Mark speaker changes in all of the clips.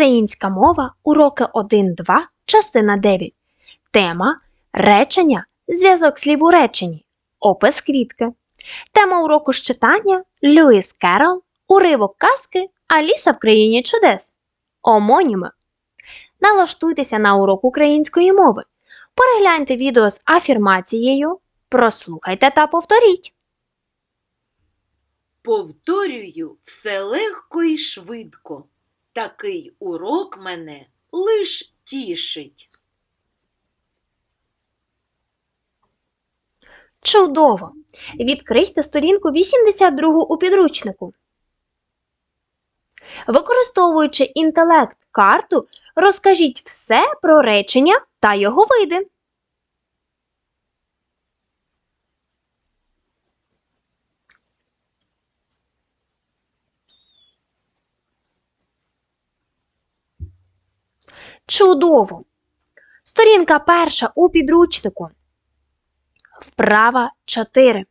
Speaker 1: Українська мова, уроки 1-2, частина 9. Тема речення, зв'язок слів у реченні, опис квітки. Тема уроку з читання Льюіс Керол, уривок казки Аліса в країні чудес. Омоніми. Налаштуйтеся на урок української мови. Перегляньте відео з афірмацією, прослухайте та повторіть.
Speaker 2: Повторюю все легко і швидко. Такий урок мене лиш тішить.
Speaker 1: Чудово! Відкрийте сторінку 82 у підручнику. Використовуючи інтелект карту, розкажіть все про речення та його види. Чудово! Сторінка перша у підручнику. Вправа 4.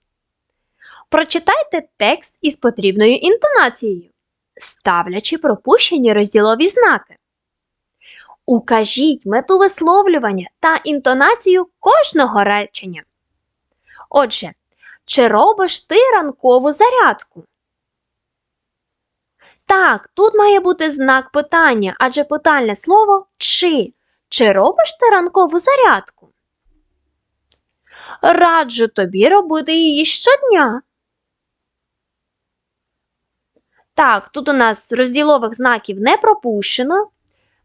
Speaker 1: Прочитайте текст із потрібною інтонацією, ставлячи пропущені розділові знаки. Укажіть мету висловлювання та інтонацію кожного речення. Отже, чи робиш ти ранкову зарядку? Так, тут має бути знак питання, адже питальне слово чи. Чи робиш ти ранкову зарядку? Раджу тобі робити її щодня. Так, тут у нас розділових знаків не пропущено.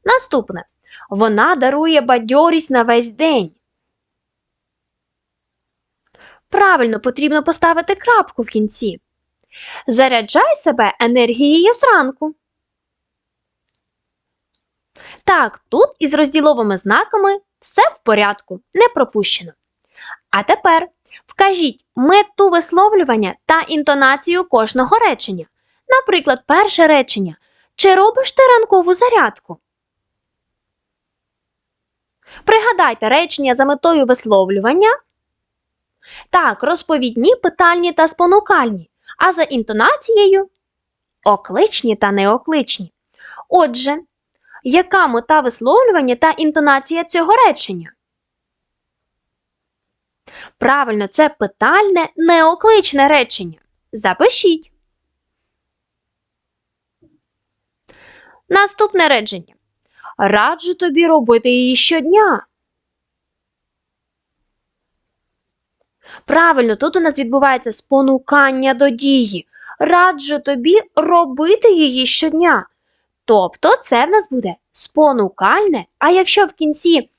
Speaker 1: Наступне. Вона дарує бадьорість на весь день. Правильно, потрібно поставити крапку в кінці. Заряджай себе енергією зранку. Так, тут із розділовими знаками все в порядку, не пропущено. А тепер вкажіть мету висловлювання та інтонацію кожного речення. Наприклад, перше речення. Чи робиш ти ранкову зарядку? Пригадайте речення за метою висловлювання. Так, розповідні, питальні та спонукальні, а за інтонацією окличні та неокличні. Отже, яка мета висловлювання та інтонація цього речення? Правильно, це питальне неокличне речення. Запишіть. Наступне речення. Раджу тобі робити її щодня. Правильно, тут у нас відбувається спонукання до дії. Раджу тобі робити її щодня. Тобто це в нас буде спонукальне, а якщо в кінці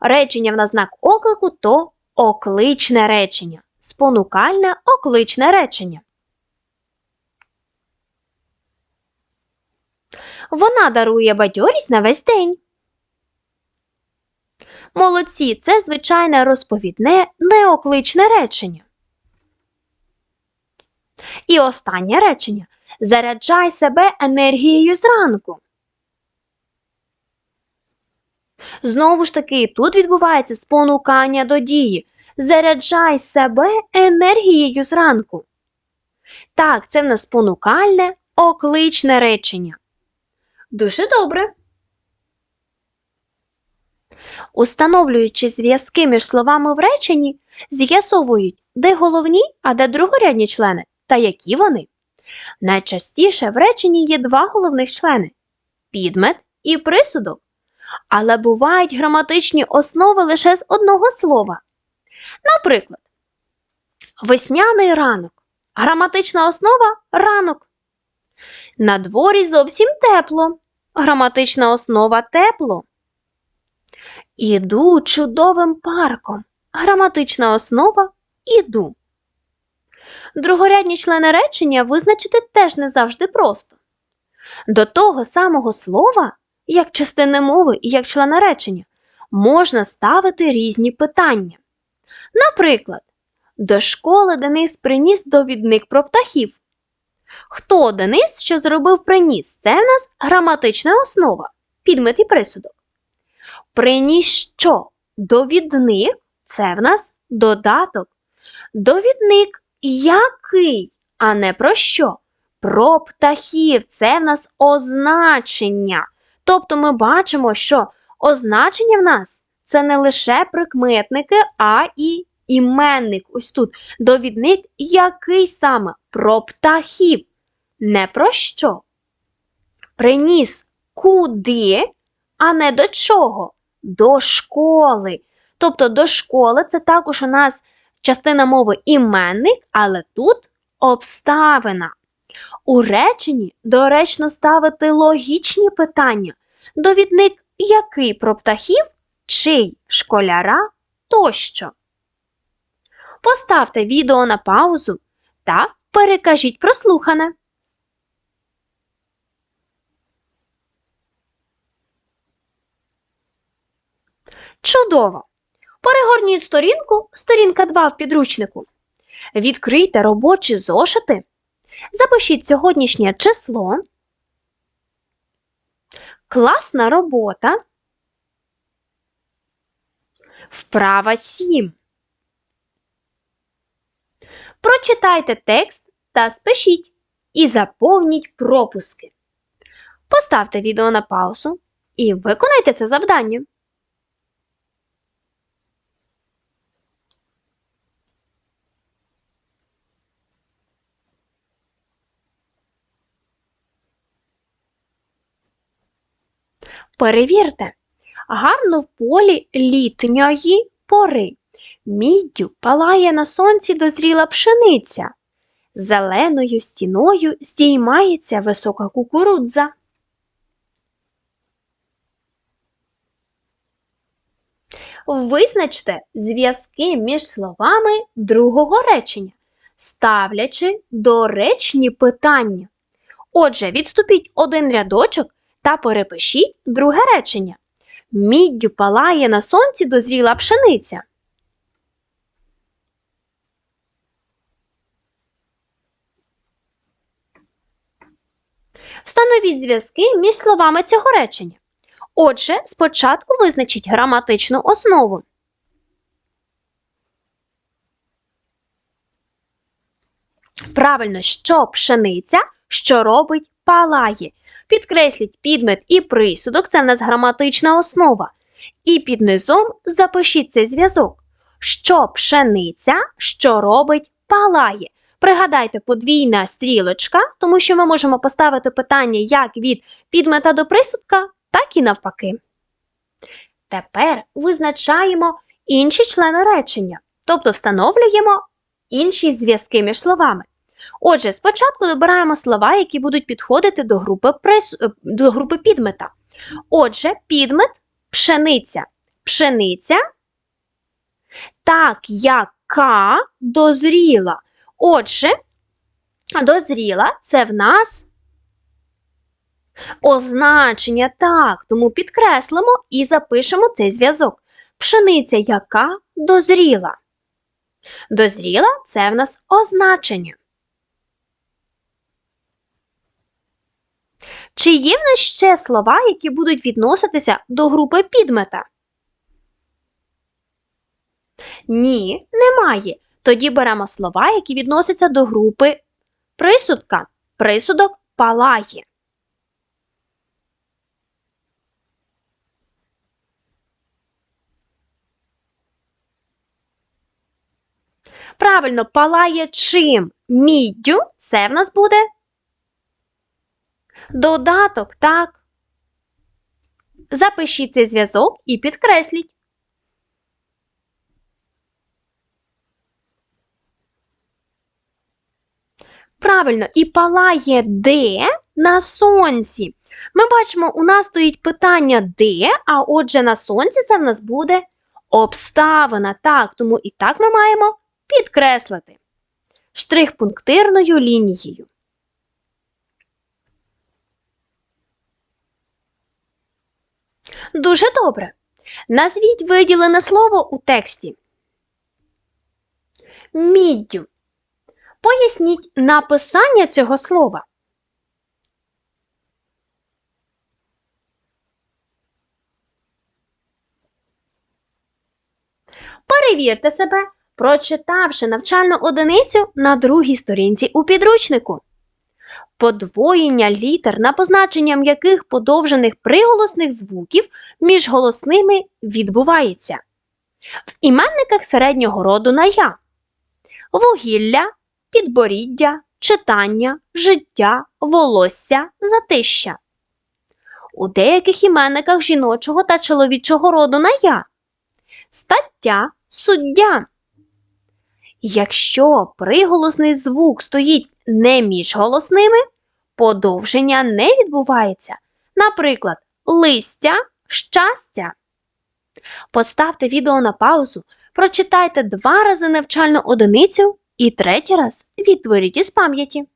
Speaker 1: речення в нас знак оклику, то окличне речення. Спонукальне окличне речення. Вона дарує бадьорість на весь день. Молодці це звичайне розповідне неокличне речення. І останнє речення. Заряджай себе енергією зранку. Знову ж таки, тут відбувається спонукання до дії. Заряджай себе енергією зранку. Так, це в нас спонукальне, окличне речення. Дуже добре. Установлюючи зв'язки між словами в реченні, з'ясовують, де головні, а де другорядні члени та які вони. Найчастіше в реченні є два головних члени підмет і присудок. Але бувають граматичні основи лише з одного слова. Наприклад, весняний ранок. Граматична основа ранок. На дворі зовсім тепло. Граматична основа тепло. Іду чудовим парком. Граматична основа іду. Другорядні члени речення визначити теж не завжди просто. До того самого слова, як частини мови і як члена речення, можна ставити різні питання. Наприклад, до школи Денис приніс довідник про птахів. Хто Денис, що зробив приніс? Це в нас граматична основа, підмет і присудок. Приніс що? Довідник це в нас додаток. Довідник який, а не про що? Про птахів це в нас означення. Тобто ми бачимо, що означення в нас це не лише прикметники, а і іменник. Ось тут довідник, який саме про птахів. Не про що. Приніс куди, а не до чого? До школи. Тобто до школи це також у нас частина мови іменник, але тут обставина. У реченні доречно ставити логічні питання. Довідник який про птахів, чий школяра тощо. Поставте відео на паузу та перекажіть прослухане. Чудово! Перегорніть сторінку, сторінка 2 в підручнику. Відкрийте робочі зошити. Запишіть сьогоднішнє число. Класна робота. Вправа 7. Прочитайте текст та спишіть і заповніть пропуски. Поставте відео на паузу і виконайте це завдання. Перевірте, гарно в полі літньої пори. Міддю палає на сонці дозріла пшениця. Зеленою стіною здіймається висока кукурудза. Визначте зв'язки між словами другого речення, ставлячи доречні питання. Отже, відступіть один рядочок та перепишіть друге речення. Міддю палає на сонці дозріла пшениця. Встановіть зв'язки між словами цього речення. Отже, спочатку визначіть граматичну основу. Правильно, що пшениця, що робить палає. Підкресліть підмет і присудок, це в нас граматична основа. І під низом запишіть цей зв'язок. Що пшениця, що робить палає. Пригадайте подвійна стрілочка, тому що ми можемо поставити питання як від підмета до присудка, так і навпаки. Тепер визначаємо інші члени речення, тобто встановлюємо інші зв'язки між словами. Отже, спочатку добираємо слова, які будуть підходити до групи, прис... е, до групи підмета. Отже, підмет пшениця. Пшениця, так яка дозріла. Отже, дозріла це в нас означення так, тому підкреслимо і запишемо цей зв'язок. Пшениця яка дозріла. Дозріла це в нас означення. Чи є в нас ще слова, які будуть відноситися до групи підмета? Ні, немає. Тоді беремо слова, які відносяться до групи присудка. Присудок палає. Правильно, палає чим? Міддю. Це в нас буде додаток, так? Запишіть цей зв'язок і підкресліть. Правильно, і палає де на сонці. Ми бачимо, у нас стоїть питання де, а отже на сонці це в нас буде обставина. Так, тому і так ми маємо підкреслити штрих пунктирною лінією. Дуже добре. Назвіть виділене слово у тексті. Міддю. Поясніть написання цього слова. Перевірте себе, прочитавши навчальну одиницю на другій сторінці у підручнику. Подвоєння літер, на позначення м'яких подовжених приголосних звуків між голосними відбувається. В іменниках середнього роду на я вугілля, підборіддя, читання, життя, волосся, затища. У деяких іменниках жіночого та чоловічого роду на я стаття, суддя. Якщо приголосний звук стоїть не між голосними, подовження не відбувається. Наприклад, листя, щастя. Поставте відео на паузу, прочитайте два рази навчальну одиницю і третій раз відтворіть із пам'яті.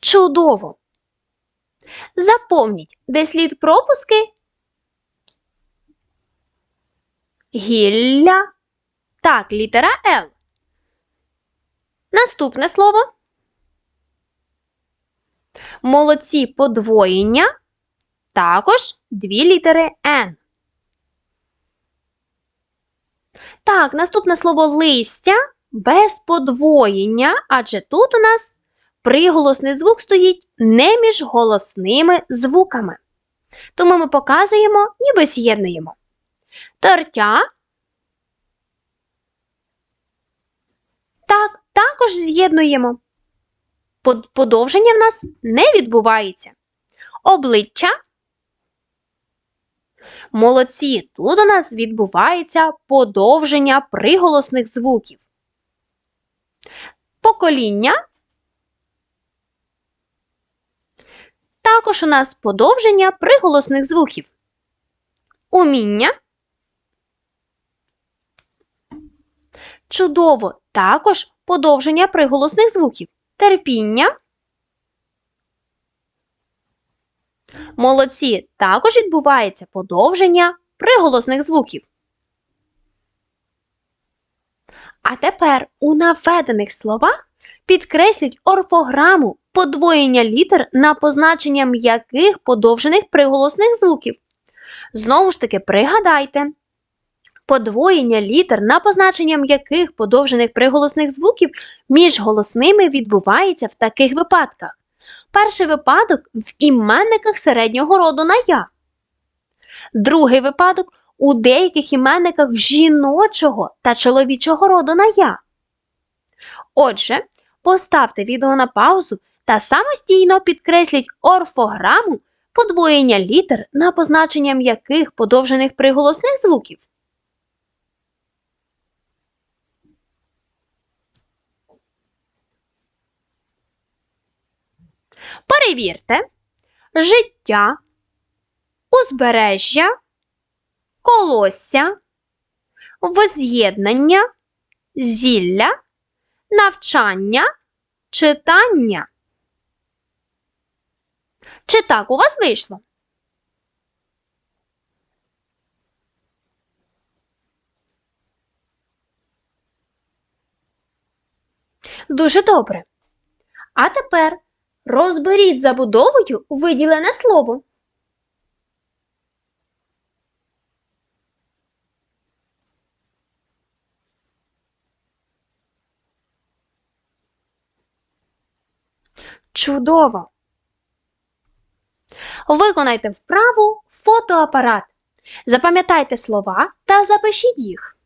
Speaker 1: Чудово! Запомніть, де слід пропуски? Гілля. Так, літера Л. Наступне слово. Молодці подвоєння. Також дві літери Н. Так, наступне слово листя без подвоєння, адже тут у нас приголосний звук стоїть не між голосними звуками. Тому ми показуємо, ніби з'єднуємо. Тертя. Так, також з'єднуємо. Подовження в нас не відбувається. Обличчя. Молодці, тут у нас відбувається подовження приголосних звуків. Покоління. Також у нас подовження приголосних звуків. Уміння. Чудово, також подовження приголосних звуків. Терпіння. Молодці, також відбувається подовження приголосних звуків. А тепер у наведених словах підкресліть орфограму подвоєння літер на позначення м'яких подовжених приголосних звуків. Знову ж таки, пригадайте, подвоєння літер на позначення м'яких подовжених приголосних звуків між голосними відбувається в таких випадках. Перший випадок в іменниках середнього роду на я. Другий випадок у деяких іменниках жіночого та чоловічого роду на я. Отже, поставте відео на паузу та самостійно підкресліть орфограму подвоєння літер на позначення м'яких подовжених приголосних звуків. Перевірте життя, узбережжя, колосся, воз'єднання, зілля, навчання, читання. Чи так у вас вийшло? Дуже добре. А тепер розберіть забудовою виділене слово. Чудово! Виконайте вправу фотоапарат. Запам'ятайте слова та запишіть їх.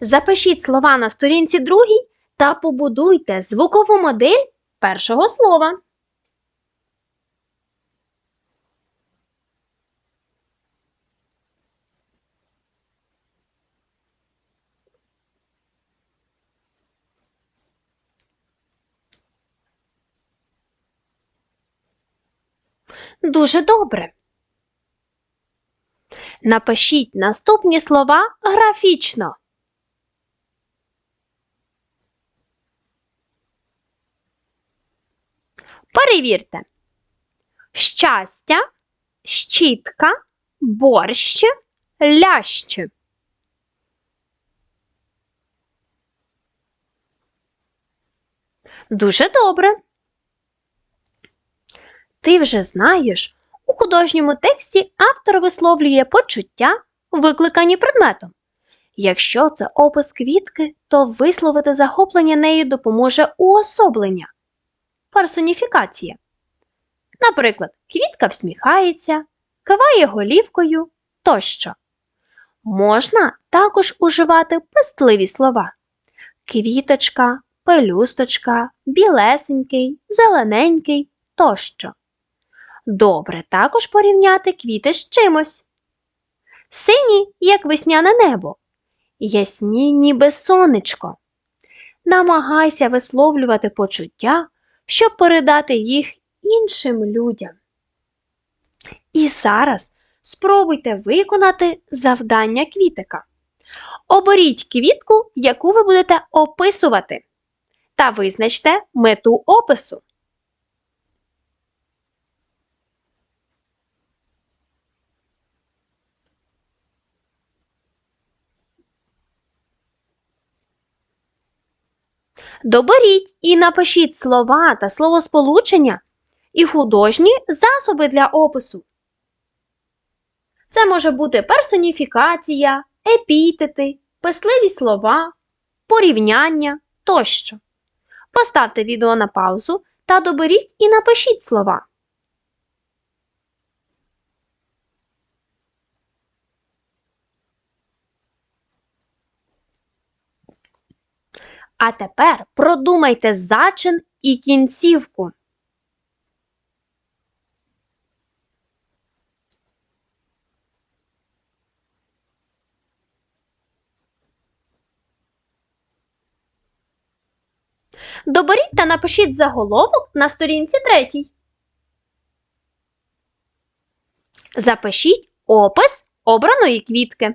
Speaker 1: Запишіть слова на сторінці другій та побудуйте звукову модель першого слова. Дуже добре. Напишіть наступні слова графічно. Перевірте. Щастя, щітка, борщ, лящ. Дуже добре. Ти вже знаєш, у художньому тексті автор висловлює почуття, викликані предметом. Якщо це опис квітки, то висловити захоплення нею допоможе уособлення персоніфікація. Наприклад, квітка всміхається, киває голівкою тощо. Можна також уживати пестливі слова: квіточка, пелюсточка, білесенький, зелененький тощо. Добре також порівняти квіти з чимось. Сині, як весняне небо, ясні, ніби сонечко. Намагайся висловлювати почуття, щоб передати їх іншим людям. І зараз спробуйте виконати завдання квітика. Оберіть квітку, яку ви будете описувати, та визначте мету опису. Доберіть і напишіть слова та словосполучення і художні засоби для опису. Це може бути персоніфікація, епітети, писливі слова, порівняння тощо. Поставте відео на паузу та доберіть і напишіть слова. А тепер продумайте зачин і кінцівку. Доберіть та напишіть заголовок на сторінці третій. Запишіть опис обраної квітки.